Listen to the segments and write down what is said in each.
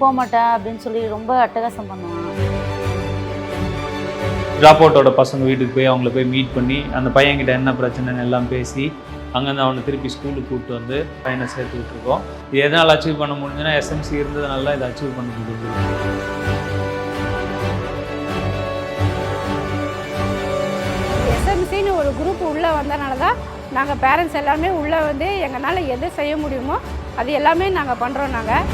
போக மாட்டேன் அப்படின்னு சொல்லி ரொம்ப அட்டகாசம் பண்ணுவான் ட்ராப் அவுட்டோட பசங்க வீட்டுக்கு போய் அவங்கள போய் மீட் பண்ணி அந்த பையன்கிட்ட என்ன பிரச்சனைன்னு எல்லாம் பேசி அங்கேருந்து அவனை திருப்பி ஸ்கூலுக்கு கூப்பிட்டு வந்து பையனை சேர்த்து விட்டுருக்கோம் இது எதனால் அச்சீவ் பண்ண முடிஞ்சுன்னா எஸ்எம்சி இருந்ததுனால இதை அச்சீவ் பண்ண முடியுது எஸ்எம்சின்னு ஒரு குரூப் உள்ளே வந்தனால தான் நாங்கள் பேரண்ட்ஸ் எல்லாமே உள்ளே வந்து எங்களால் எது செய்ய முடியுமோ அது எல்லாமே நாங்கள் பண்ணுறோம் நாங்கள்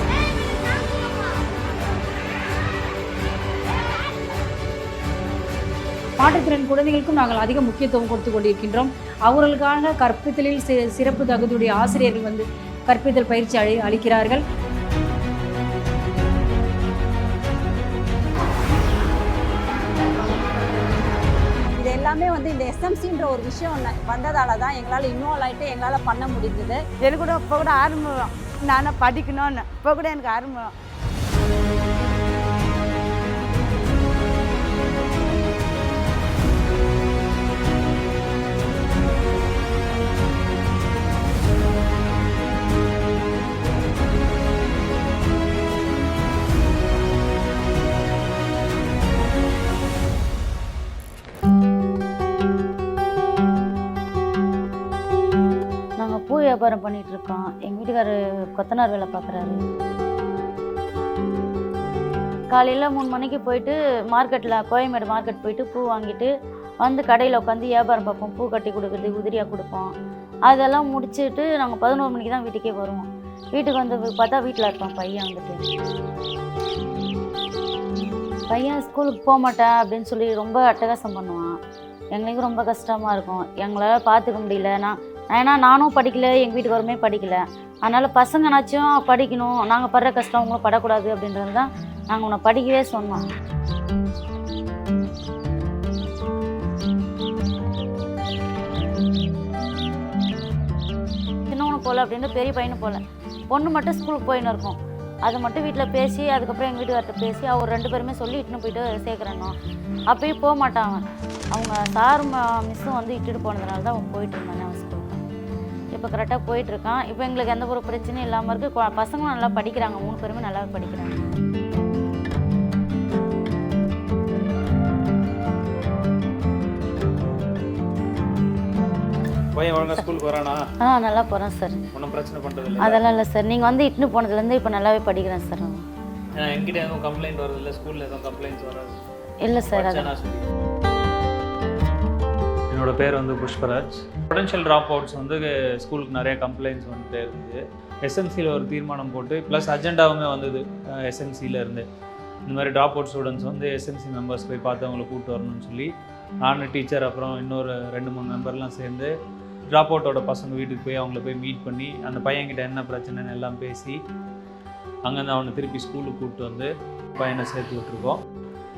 மாற்றுத்திறன் குழந்தைகளுக்கும் நாங்கள் அதிக முக்கியத்துவம் கொடுத்து கொண்டிருக்கின்றோம். அவர்களுக்கான கற்பித்தலில் சிறப்பு தகுதியுடைய ஆசிரியர்கள் வந்து கற்பித்தல் பயிற்சி அளி அளிக்கிறார்கள். இது எல்லாமே வந்து இந்த எஸ்எம்சின்ற ஒரு விஷயம் வந்ததால தான் எங்களால் இன்வால்வ் ஆகிட்டு எங்களால் பண்ண முடிஞ்சது. எனக்கு கூட இப்போ கூட ஆரம்பம் நானும் படிக்கணும்னு. இப்போ கூட எனக்கு ஆரம்பம் வியாபாரம் பண்ணிட்டு இருக்கோம் எங்கள் வீட்டுக்காரர் கொத்தனார் வேலை பார்க்குறாரு. காலையில் மூணு மணிக்கு போயிட்டு மார்க்கெட்டில் கோயம்பேடு மார்க்கெட் போயிட்டு பூ வாங்கிட்டு வந்து கடையில் உட்காந்து வியாபாரம் பார்ப்போம். பூ கட்டி கொடுக்குறது உதிரியாக கொடுப்போம். அதெல்லாம் முடிச்சுட்டு நாங்கள் பதினோரு மணிக்கு தான் வீட்டுக்கே வருவோம். வீட்டுக்கு வந்து பார்த்தா வீட்டில் இருப்பான் பையன் வந்துட்டு. பையன் ஸ்கூலுக்கு போக மாட்டேன் அப்படின்னு சொல்லி ரொம்ப அட்டகாசம் பண்ணுவான். எங்களுக்கு ரொம்ப கஷ்டமாக இருக்கும். எங்களால் பார்த்துக்க முடியல. நான் ஏன்னா நானும் படிக்கல எங்கள் வீட்டுக்காரருமே படிக்கல. அதனால் பசங்கனாச்சும் படிக்கணும் நாங்கள் படுற கஷ்டம் அவங்களும் படக்கூடாது அப்படின்றது தான் நாங்கள் உன்னை படிக்கவே சொன்னோம். சின்னவனு போகல அப்படின்னு பெரிய பையனு போகல பொண்ணு மட்டும் ஸ்கூலுக்கு போயின்னு இருக்கும். அது மட்டும் வீட்டில் பேசி அதுக்கப்புறம் எங்கள் வீட்டுக்கார்ட்ட பேசி அவர் ரெண்டு பேருமே சொல்லி இட்டுன்னு போயிட்டு சேர்க்குறேன்னோ அப்பயும் போக மாட்டான் அவன். அவங்க சார் மிஸ்ஸும் வந்து இட்டுட்டு போனதுனால தான் அவன் போயிட்டு இருந்தானே அவன் ஸ்கூல் இப்போ கரெக்டாக போயிட்டுருக்கான். இப்போ எங்களுக்கு எந்த ஒரு பிரச்சனையும் இல்லாமல் இருக்குது பசங்களும் நல்லா படிக்கிறாங்க. மூணு பேருமே நல்லா படிக்கிறாங்க. ஆ நல்லா போகிறேன் சார் அதெல்லாம் இல்லை சார் நீங்கள் வந்து இட்டுன்னு போனதுலேருந்து இப்போ நல்லாவே படிக்கிறேன் சார் என்கிட்ட எதுவும் கம்ப்ளைண்ட் இல்லை ஸ்கூலில் எதுவும் கம்ப்ளைண்ட்ஸ் வராது. இல்லை சார் அது என்னோடய பேர் வந்து புஷ்பராஜ். பொட்டன்ஷியல் ட்ராப் அவுட்ஸ் வந்து ஸ்கூலுக்கு நிறைய கம்ப்ளைண்ட்ஸ் வந்துட்டே இருந்தது. எஸ்எம்சியில் ஒரு தீர்மானம் போட்டு ப்ளஸ் அஜெண்டாவுமே வந்தது எஸ்என்சியிலேருந்து இந்த மாதிரி ட்ராப் அவுட் ஸ்டூடெண்ட்ஸ் வந்து எஸ்எம்சி மெம்பர்ஸ் போய் பார்த்து அவங்கள கூப்பிட்டு வரணும்னு சொல்லி நான் டீச்சர் அப்புறம் இன்னொரு ரெண்டு மூணு மெம்பர்லாம் சேர்ந்து ட்ராப் அவுட்டோட பசங்க வீட்டுக்கு போய் அவங்கள போய் மீட் பண்ணி அந்த பையன்கிட்ட என்ன பிரச்சனைன்னு எல்லாம் பேசி அங்கேருந்து அவனை திருப்பி ஸ்கூலுக்கு கூப்பிட்டு வந்து பையனை சேர்த்து விட்டுருக்கோம்.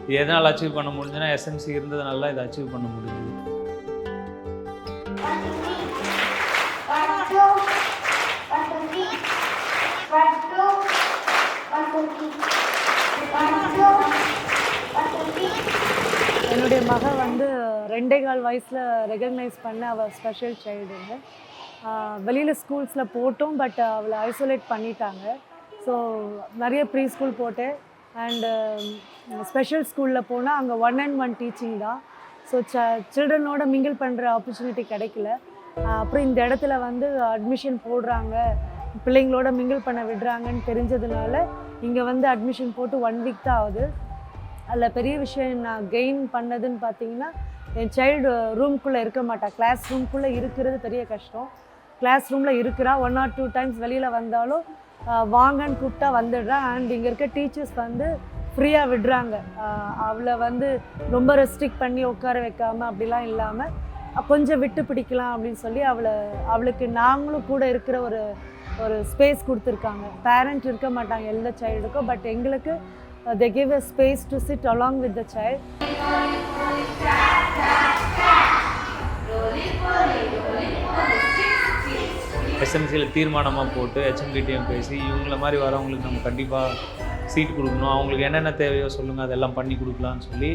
இது எதனால் அச்சீவ் பண்ண முடிஞ்சுன்னா எஸ்எம்சி இருந்ததுனால இதை அச்சீவ் பண்ண முடியுது என்னுடைய மகள் வந்து ரெண்டே கால் வயசில் ரெகக்னைஸ் பண்ண அவள் ஸ்பெஷல் சைல்டுங்க வெளியில் ஸ்கூல்ஸில் போட்டோம் பட் அவளை ஐசோலேட் பண்ணிட்டாங்க. ஸோ நிறைய ப்ரீ ஸ்கூல் போட்டேன் அண்டு ஸ்பெஷல் ஸ்கூலில் போனால் அங்கே ஒன் அண்ட் ஒன் டீச்சிங் தான். ஸோ ச சில்ட்ரனோட மிங்கிள் பண்ணுற ஆப்பர்ச்சுனிட்டி கிடைக்கல. அப்புறம் இந்த இடத்துல வந்து அட்மிஷன் போடுறாங்க. பிள்ளைங்களோட மிங்கிள் பண்ண விடுறாங்கன்னு தெரிஞ்சதுனால இங்கே வந்து அட்மிஷன் போட்டு ஒன் வீக் தான் ஆகுது. அதில் பெரிய விஷயம் நான் கெயின் பண்ணதுன்னு பார்த்தீங்கன்னா என் சைல்டு ரூம்குள்ளே இருக்க மாட்டா. கிளாஸ் ரூம்குள்ளே இருக்கிறது பெரிய கஷ்டம். கிளாஸ் ரூமில் இருக்கிறா ஒன் ஆர் டூ டைம்ஸ் வெளியில் வந்தாலும் வாங்கன்னு கூப்பிட்டா வந்துடுறா. அண்ட் இங்கே இருக்க டீச்சர்ஸ் வந்து ஃப்ரீயாக விடுறாங்க. அவளை வந்து ரொம்ப ரெஸ்ட்ரிக்ட் பண்ணி உட்கார வைக்காம அப்படிலாம் இல்லாமல் கொஞ்சம் விட்டு பிடிக்கலாம் அப்படின்னு சொல்லி அவளை அவளுக்கு நாங்களும் கூட இருக்கிற ஒரு ஒரு ஸ்பேஸ் கொடுத்துருக்காங்க. பேரண்ட் இருக்க மாட்டாங்க எந்த சைல்டுக்கும் பட் எங்களுக்கு Uh, they give a space to sit along with the child. எஸ்எம்சியில் தீர்மானமாக போட்டு ஹெச்எம்டிடிஎம் பேசி இவங்கள மாதிரி வரவங்களுக்கு நம்ம கண்டிப்பாக சீட் கொடுக்கணும். அவங்களுக்கு என்னென்ன தேவையோ சொல்லுங்கள் அதெல்லாம் பண்ணி கொடுக்கலான்னு சொல்லி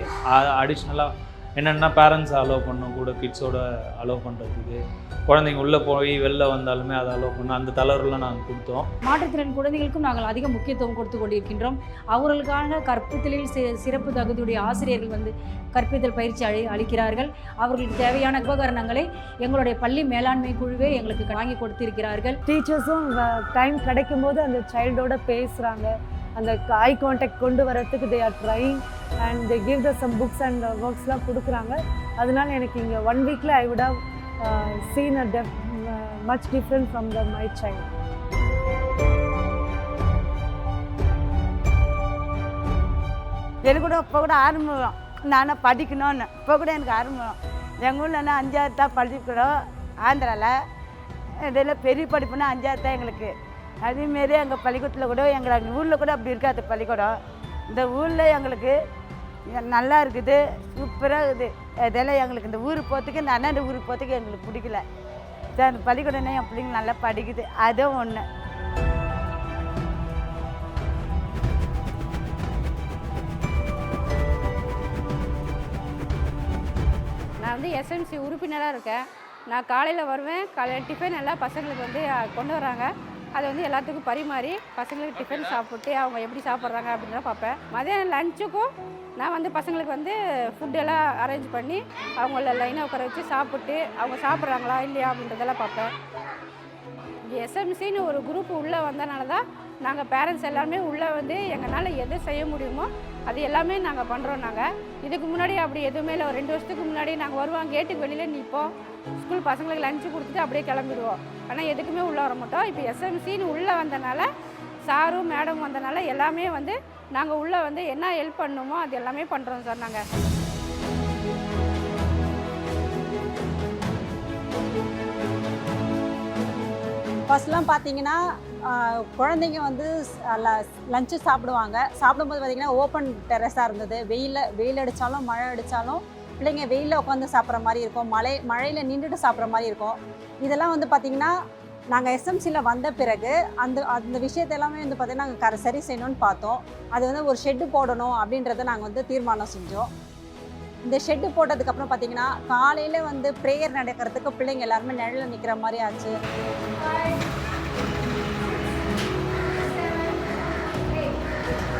அடிஷ்னலாக என்னென்னா பேரண்ட்ஸ் அலோவ் பண்ணணும் கூட கிட்ஸோட அலோவ் பண்ணுறதுக்கு குழந்தைங்க உள்ளே போய் வெளில வந்தாலுமே அதை அலோவ் பண்ணணும் அந்த தளர்வுலாம் நாங்கள் கொடுத்தோம். மாற்றுத்திறன் குழந்தைகளுக்கும் நாங்கள் அதிக முக்கியத்துவம் கொடுத்து கொண்டிருக்கின்றோம். அவர்களுக்கான கற்பித்தலில் சி- சிறப்பு தகுதியுடைய ஆசிரியர்கள் வந்து கற்பித்தல் பயிற்சி அளி அளிக்கிறார்கள். அவர்களுக்கு தேவையான உபகரணங்களை எங்களுடைய பள்ளி மேலாண்மை குழுவே எங்களுக்கு வாங்கி கொடுத்திருக்கிறார்கள். டீச்சர்ஸும் டைம் கிடைக்கும் போது அந்த சைல்டோட பேசுகிறாங்க அந்த ஐ கான்டாக்ட் கொண்டு வரத்துக்கு they are trying and they give the some books and ஒர்க்ஸ்லாம் கொடுக்குறாங்க. அதனால எனக்கு இங்கே ஒன் வீக்கில் I would have seen a deaf much different from the my child எனக்கு கூட இப்போ கூட ஆரம்பம் நானும் படிக்கணும்னு. இப்போ கூட எனக்கு ஆரம்பம் எங்கள் ஊரில் அஞ்சாவது தான் படிக்கிறோம் ஆந்திராவில் இதில் பெரிய படிப்புனா அஞ்சாவது தான் எங்களுக்கு. அதேமாரி எங்கள் பள்ளிக்கூடத்தில் கூட எங்கள் ஊரில் கூட அப்படி இருக்காது பள்ளிக்கூடம். இந்த ஊரில் எங்களுக்கு நல்லா இருக்குது சூப்பராக இருக்குது. இதெல்லாம் எங்களுக்கு இந்த ஊருக்கு போகிறதுக்கு இந்த அண்ணன் ஊருக்கு போகிறதுக்கு எங்களுக்கு பிடிக்கல. சரி அந்த பள்ளிக்கூடம்னா என் பிள்ளைங்க நல்லா படிக்குது அதுவும் ஒன்று நான் வந்து எஸ்எம்சி உறுப்பினராக இருக்கேன். நான் காலையில் வருவேன் காலையில் டிஃபன் எல்லாம் பசங்களுக்கு வந்து கொண்டு வராங்க. அதை வந்து எல்லாத்துக்கும் பரிமாறி பசங்களுக்கு டிஃபன் சாப்பிட்டு அவங்க எப்படி சாப்பிட்றாங்க அப்படின்லாம் பார்ப்பேன். மதியானம் லஞ்சுக்கும் நான் வந்து பசங்களுக்கு வந்து ஃபுட்டெல்லாம் அரேஞ்ச் பண்ணி அவங்கள லைனாக உட்கார வச்சு சாப்பிட்டு அவங்க சாப்பிட்றாங்களா இல்லையா அப்படின்றதெல்லாம் பார்ப்பேன். எஸ்எம்சின்னு ஒரு குரூப் உள்ளே வந்தனால தான் நாங்கள் பேரண்ட்ஸ் எல்லாருமே உள்ளே வந்து எங்களால் எது செய்ய முடியுமோ அது எல்லாமே நாங்கள் பண்ணுறோம் நாங்கள் இதுக்கு முன்னாடி அப்படி எதுவுமே இல்லை. ஒரு ரெண்டு வருஷத்துக்கு முன்னாடி நாங்கள் வருவோம். கேட்டுக்கு வெளியில் நிற்போம் ஸ்கூல் பசங்களுக்கு லஞ்சு கொடுத்துட்டு அப்படியே கிளம்பிடுவோம். ஆனால் எதுக்குமே உள்ளே வர மாட்டோம் இப்போ எஸ்எம்சின்னு உள்ளே வந்தனால சாரும் மேடம் வந்தனால எல்லாமே வந்து நாங்கள் உள்ளே வந்து என்ன ஹெல்ப் பண்ணணுமோ அது எல்லாமே பண்ணுறோம் சார் நாங்கள் ஃபர்ஸ்ட்லாம் பார்த்தீங்கன்னா குழந்தைங்க வந்து லஞ்சு சாப்பிடுவாங்க. சாப்பிடும்போது பார்த்தீங்கன்னா ஓப்பன் டெரஸாக இருந்தது. வெயிலில் வெயில் அடித்தாலும் மழை அடித்தாலும் பிள்ளைங்க வெயிலில் உட்காந்து சாப்பிட்ற மாதிரி இருக்கும். மழை மழையில் நின்றுட்டு சாப்பிட்ற மாதிரி இருக்கும். இதெல்லாம் வந்து பார்த்திங்கன்னா நாங்கள் எஸ்எம்சியில் வந்த பிறகு அந்த அந்த விஷயத்தை எல்லாமே வந்து பார்த்திங்கன்னா நாங்கள் கர சரி செய்யணும்னு பார்த்தோம். அது வந்து ஒரு ஷெட்டு போடணும் அப்படின்றத நாங்கள் வந்து தீர்மானம் செஞ்சோம். இந்த ஷெட்டு போட்டதுக்கப்புறம் பார்த்தீங்கன்னா காலையில் வந்து ப்ரேயர் நடக்கிறதுக்கு பிள்ளைங்க எல்லாருமே நிழலில் நிற்கிற மாதிரி ஆச்சு.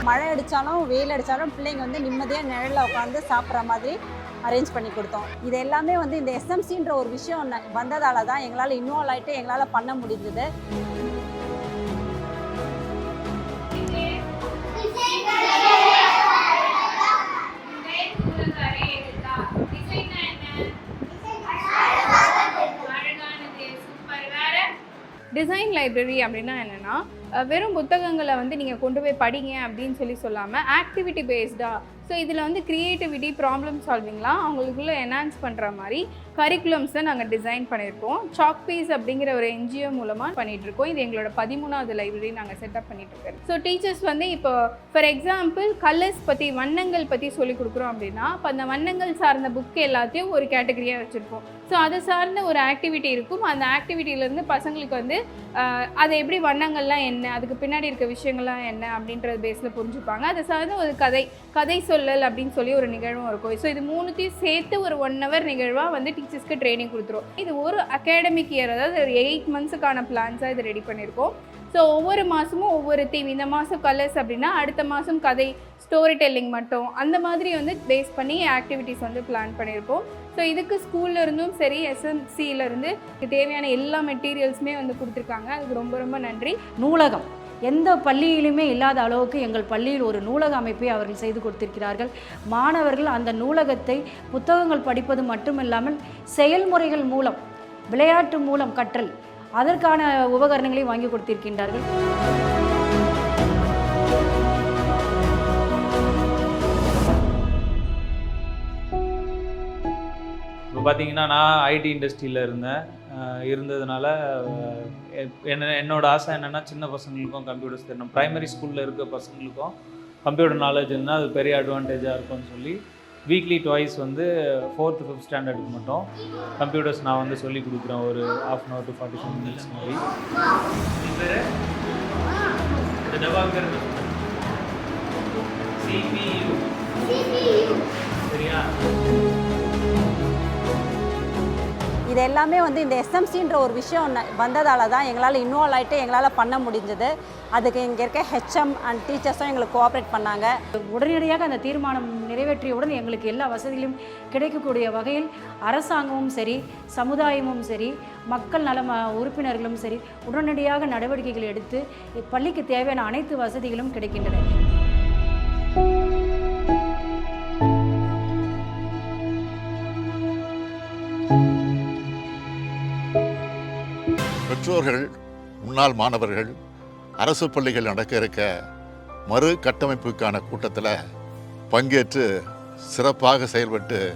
மழை அடித்தாலும் வெயில் அடித்தாலும் பிள்ளைங்க வந்து நிம்மதியாக நிழலில் உட்காந்து சாப்பிட்ற மாதிரி அரேஞ்ச் பண்ணி கொடுத்தோம். இது எல்லாமே வந்து இந்த எஸ்எம்சின்ற ஒரு விஷயம் வந்ததால தான் எங்களால் இன்வால்வ் ஆகிட்டு எங்களால் பண்ண முடிஞ்சது. டிசைன் லைப்ரரி அப்படின்னா என்னென்னா வெறும் புத்தகங்களை வந்து நீங்கள் கொண்டு போய் படிங்க அப்படின்னு சொல்லி சொல்லாமல் ஆக்டிவிட்டி பேஸ்டாக ஸோ இதில் வந்து க்ரியேட்டிவிட்டி ப்ராப்ளம் சால்விங்லாம் அவங்களுக்குள்ளே என்ஹான்ஸ் பண்ணுற மாதிரி கரிக்குலம்ஸை நாங்கள் டிசைன் பண்ணியிருக்கோம். சாக் பீஸ் அப்படிங்கிற ஒரு என்ஜிஓ மூலமாக பண்ணிகிட்ருக்கோம் இருக்கோம் இது எங்களோட பதிமூணாவது லைப்ரரி நாங்கள் செட்டப் பண்ணிகிட்ருக்கோம் இருக்கோம் ஸோ டீச்சர்ஸ் வந்து இப்போ ஃபார் எக்ஸாம்பிள் கலர்ஸ் பற்றி வண்ணங்கள் பற்றி சொல்லி கொடுக்குறோம் அப்படின்னா இப்போ அந்த வண்ணங்கள் சார்ந்த புக் எல்லாத்தையும் ஒரு கேட்டகரியாக வச்சுருப்போம் ஸோ அது சார்ந்த ஒரு ஆக்டிவிட்டி இருக்கும். அந்த ஆக்டிவிட்டியிலேருந்து பசங்களுக்கு வந்து அது எப்படி வண்ணங்கள்லாம் என்ன அதுக்கு பின்னாடி இருக்க விஷயங்கள்லாம் என்ன அப்படின்றது பேஸில் புரிஞ்சுப்பாங்க. அது சார்ந்து ஒரு கதை கதை சொல்லல் அப்படின்னு சொல்லி ஒரு நிகழ்வும் இருக்கும். ஸோ இது மூணுத்தையும் சேர்த்து ஒரு ஒன் ஹவர் நிகழ்வாக வந்து டீச்சர்ஸ்க்கு ட்ரைனிங் கொடுத்துரும். இது ஒரு அகாடமிக் இயர் அதாவது ஒரு எயிட் மந்த்ஸுக்கான பிளான்ஸாக இது ரெடி பண்ணியிருக்கோம் ஸோ ஒவ்வொரு மாதமும் ஒவ்வொரு தீம் இந்த மாதம் கலர்ஸ் அப்படின்னா அடுத்த மாதம் கதை ஸ்டோரி டெல்லிங் மட்டும். அந்த மாதிரி வந்து பேஸ் பண்ணி ஆக்டிவிட்டீஸ் வந்து பிளான் பண்ணியிருக்கோம் ஸோ இதுக்கு ஸ்கூல்ல இருந்தும் சரி எஸ்எம்சியிலிருந்து தேவையான எல்லா மெட்டீரியல்ஸுமே வந்து கொடுத்துருக்காங்க. அதுக்கு ரொம்ப ரொம்ப நன்றி. நூலகம். எந்த பள்ளியிலுமே இல்லாத அளவுக்கு எங்கள் பள்ளியில் ஒரு நூலக அமைப்பை அவர்கள் செய்து கொடுத்திருக்கிறார்கள். மாணவர்கள் அந்த நூலகத்தை புத்தகங்கள் படிப்பது மட்டுமில்லாமல் செயல்முறைகள் மூலம் விளையாட்டு மூலம் கற்றல் அதற்கான உபகரணங்களை வாங்கி கொடுத்திருக்கின்றார்கள். பார்த்தீங்கன்னா நான் ஐடி இண்டஸ்ட்ரியில் இருந்தேன். இருந்ததுனால என்ன என்னோட ஆசை என்னென்னா சின்ன பசங்களுக்கும் கம்ப்யூட்டர்ஸ் தெரியணும் ப்ரைமரி ஸ்கூலில் இருக்க பசங்களுக்கும் கம்ப்யூட்டர் நாலேஜ் இருந்தால் அது பெரிய அட்வான்டேஜாக இருக்கும்னு சொல்லி வீக்லி டுவைஸ் வந்து ஃபோர்த்து ஃபிஃப்த் ஸ்டாண்டர்டுக்கு மட்டும் கம்ப்யூட்டர்ஸ் நான் வந்து சொல்லி கொடுக்குறேன். ஒரு half an hour to forty five minutes மாதிரி CPU சரியா? இது எல்லாமே வந்து இந்த எஸ்எம்சின்ற ஒரு விஷயம் வந்ததால தான் எங்களால் இன்வால்வ் ஆகிட்டு எங்களால் பண்ண முடிஞ்சது. அதுக்கு இங்கே இருக்க ஹெச்எம் அண்ட் டீச்சர்ஸும் எங்களுக்கு கோஆப்ரேட் பண்ணாங்க. உடனடியாக அந்த தீர்மானம் நிறைவேற்றியவுடன் எங்களுக்கு எல்லா வசதிகளும் கிடைக்கக்கூடிய வகையில் அரசாங்கமும் சரி சமுதாயமும் சரி மக்கள் நல ம- உறுப்பினர்களும் சரி உடனடியாக நடவடிக்கைகள் எடுத்து பள்ளிக்கு தேவையான அனைத்து வசதிகளும் கிடைக்கின்றன. பெற்றோர்கள் முன்னாள் மாணவர்கள் அரசு பள்ளிகள் நடக்க இருக்க மறு கட்டமைப்புக்கான கூட்டத்தில் பங்கேற்று சிறப்பாக செயல்பட்டு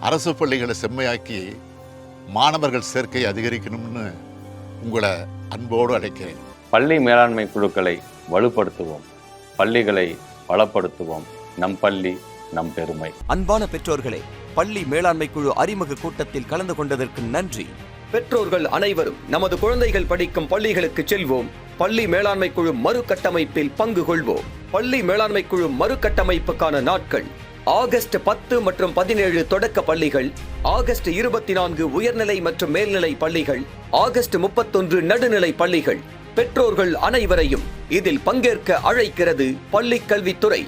அரசு பள்ளிகளை செம்மையாக்கி மாணவர்கள் சேர்க்கை அதிகரிக்கணும்னு உங்களை அன்போடு அழைக்கிறேன். பள்ளி மேலாண்மை குழுக்களை வலுப்படுத்துவோம். பள்ளிகளை பலப்படுத்துவோம். நம் பள்ளி நம் பெருமை. அன்பான பெற்றோர்களே பள்ளி மேலாண்மை குழு அறிமுக கூட்டத்தில் கலந்து கொண்டதற்கு நன்றி. பெற்றோர்கள் அனைவரும் நமது குழந்தைகள் படிக்கும் பள்ளிகளுக்கு செல்வோம். பள்ளி மேலாண்மை குழு மறுகட்டமைப்பில் பங்கு கொள்வோம். பள்ளி மேலாண்மை குழு மறுகட்டமைப்புக்கான நாட்கள். ஆகஸ்ட் பத்து மற்றும் பதினேழு தொடக்க பள்ளிகள். ஆகஸ்ட் இருபத்தி நான்கு உயர்நிலை மற்றும் மேல்நிலை பள்ளிகள். ஆகஸ்ட் முப்பத்தொன்று நடுநிலை பள்ளிகள். பெற்றோர்கள் அனைவரையும் இதில் பங்கேற்க அழைக்கிறது பள்ளிக் கல்வித்துறை.